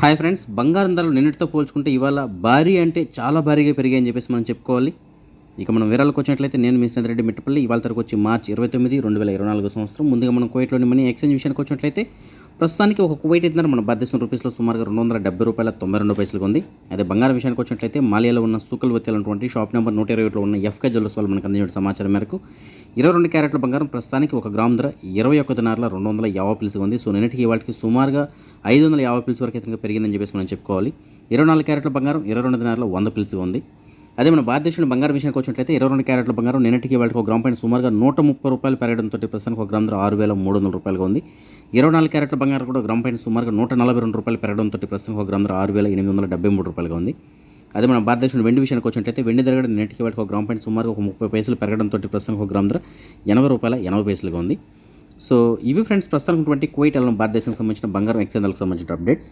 Hi friends బంగారం ధరలు నిన్నటితో పోల్చుకుంటే ఇవాళ భారీ అంటే చాలా భారీగా పెరిగాయని చెప్పేసి మనం చెప్పుకోవాలి. ఇక మనం వివరాలకు వచ్చినట్లయితే నేను మీ రెడ్డి మిట్టపల్లి ఇవాళ తరకు వచ్చి మార్చి ఇరవై తొమ్మిది రెండు వేల ఇరవై నాలుగు సంవత్సరం. ముందుగా మనం కోయిట్లోని మనీ ఎక్స్చేంజ్ విషయానికి వచ్చినట్లయితే ప్రస్తుతానికి ఒక కువైట్ ఇద్దరు మన భారతదేశం రూపీస్లో సుమారుగా రెండు వందల డెబ్బై రూపాయల తొంభై రెండు పైసలుగా ఉంది. అదే బంగారం విషయానికి వచ్చినట్లయితే మాలియాలో ఉన్న సూకల్ వచ్చేటువంటి షాప్ నెంబర్ నూట ఇరవై ఒకటిలో ఉన్న ఎఫ్కే జ్యువెల్స్ వాళ్ళు మనకు అందించిన సమాచారం మేరకు ఇరవై రెండు క్యారెట్ల బంగారం ప్రస్తుతానికి ఒక గ్రామ్ ధర ఇరవై ఒక్క దినారుల రెండు వందల యాభై పిలుసుగా ఉంది. సో నిన్నటికి వాటికి సుమారుగా ఐదు వందల యాభై పిలుసు వరకు అయితే పెరిగిందని చెప్పేసి మనం చెప్పుకోవాలి. ఇరవై నాలుగు క్యారెట్ల బంగారం ఇరవై రెండు దినార్ల వంద పిలుసుగా ఉంది. అదే మన భారతదేశంలో బంగారం విషయానికి వచ్చినట్లయితే ఇరవై రెండు క్యారెట్ల బంగారం నిన్నటికి వాళ్ళకి ఒక గ్రామ్ పైన సుమారుగా నూట ముప్పై రూపాయలు పెరగడంతో ప్రస్తుతానికి ఒక గ్రామ్ ధర ఆరు వేల మూడు వందల రూపాయలుగా ఉంది. ఇరవై నాలుగు క్యారెట్ల బంగారం కూడా గ్రామ్ పైన సుమారుగా నూట నలభై రెండు రూపాయలు పెరగడంతో ప్రస్తుతం ఒక గ్రామ్ ధర ఆరు వేల ఎనిమిది వందల డెబ్బై మూడు రూపాయలుగా ఉంది. అదే మన భారతదేశంలో వెండి విషయానికి వచ్చినట్లయితే వెండి ధర కూడా నిన్నటికి వాటికి ఒక గ్రామ్ పైన సుమారుగా ఒక ముప్పై పైసలు పెరగడంతో ప్రస్తుతం ఒక గ్రామ్ ధర ఎనభై రూపాయల ఎనభై పైసలుగా ఉంది. సో ఇవి ఫ్రెండ్స్ ప్రస్తుతానికి ఉన్నటువంటి కువైట్ అల్లం భారతదేశానికి సంబంధించిన బంగారం ఎక్స్చేంజ్లకు సంబంధించిన అప్డేట్స్.